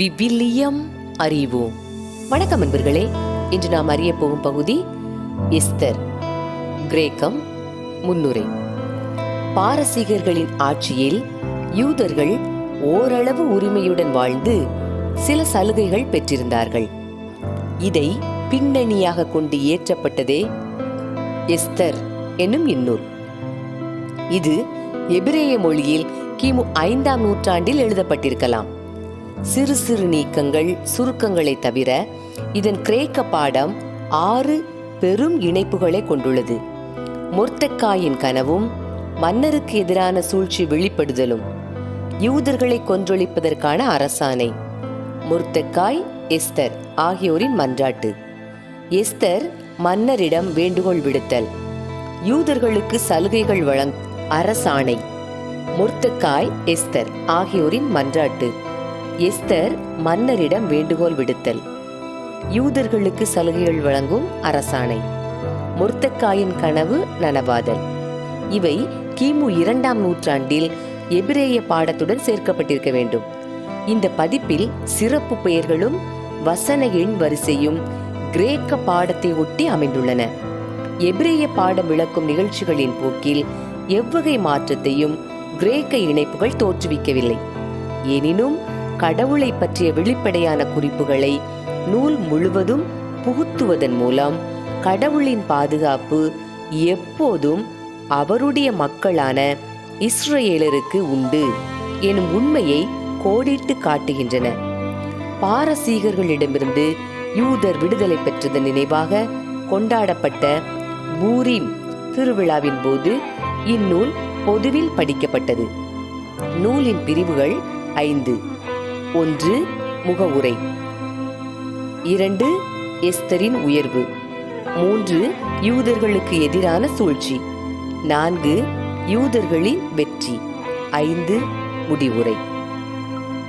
விவிலியம் அறிவோம். வணக்கம் அன்பர்களே இன்று நாம் அறிய போகும் பகுதி எஸ்தர் கிரேக்கம் முன்னுரை. பாரசீகர்களின் ஆட்சியில் யூதர்கள் ஓரளவு உரிமையுடன் வாழ்ந்து சில சலுகைகள் பெற்றிருந்தார்கள். இதை பின்னணியாக கொண்டு இயற்றப்பட்டதே எஸ்தர் என்னும் இந்நூல் இது எபிரேய மொழியில் கிமு ஐந்தாம் நூற்றாண்டில் எழுதப்பட்டிருக்கலாம். சிறு சிறு நீக்கங்கள் சுருக்கங்களை தவிர இதன் கிரேக்க பாடம் ஆறு பெரும் இணைப்புகளை கொண்டுள்ளது. மொர்த்தக்காயின் கனவும் மன்னருக்கு எதிரான சூழ்ச்சி வெளிப்படுதலும். யூதர்களை கொன்றொழிப்பதற்கான அரசாணை. முர்த்தக்காய் எஸ்தர் ஆகியோரின் மன்றாட்டு. எஸ்தர் மன்னரிடம் வேண்டுகோள் விடுத்தல். யூதர்களுக்கு சலுகைகள் வழங் அரசாணை. முர்த்தக்காய் எஸ்தர் ஆகியோரின் மன்றாட்டு. எஸ்தர் மன்னரிடம் வேண்டுகோள் விடுத்தல். யூதர்களுக்கு சலுகைகள் வழங்கும் அரசாணை. முர்த்தக்காயின் கனவு நனவாதல். இவை கிமு இரண்டாம் நூற்றாண்டில் எபிரேய பாடத்துடன் சேர்க்கப்பட்டிருக்க வேண்டும். இந்த பதிப்பில் சிறப்பு பெயர்களும் வசன எண் வரிசையும் கிரேக்க பாடத்தை ஒட்டி அமைந்துள்ளன. எபிரேய பாடம் விளக்கும் நிகழ்ச்சிகளின் போக்கில் எவ்வகை மாற்றத்தையும் கிரேக்க இணைப்புகள் தோற்றுவிக்கவில்லை. எனினும் கடவுளை பற்றிய வெளிப்படையான குறிப்புகளை நூல் முழுவதும் புகுத்துவதன் மூலம் கடவுளின் பாதுகாப்பு எப்போதும் அவருடைய மக்களான இஸ்ரேலருக்கு உண்டு எனும் உண்மையை கோடிட்டு காட்டுகின்றன. பாரசீகர்களிடமிருந்து யூதர் விடுதலை பெற்றதன் நினைவாக கொண்டாடப்பட்ட பூரீம் திருவிழாவின் போது இந்நூல் பொதுவில் படிக்கப்பட்டது. நூலின் பிரிவுகள் ஐந்து. ஒன்று முகவுரை. இரண்டு எஸ்தரின் உயர்வு. மூன்று யூதர்களுக்கு எதிரான சூழ்ச்சி. நான்கு யூதர்களின் வெற்றி. ஐந்து முடிவுரை.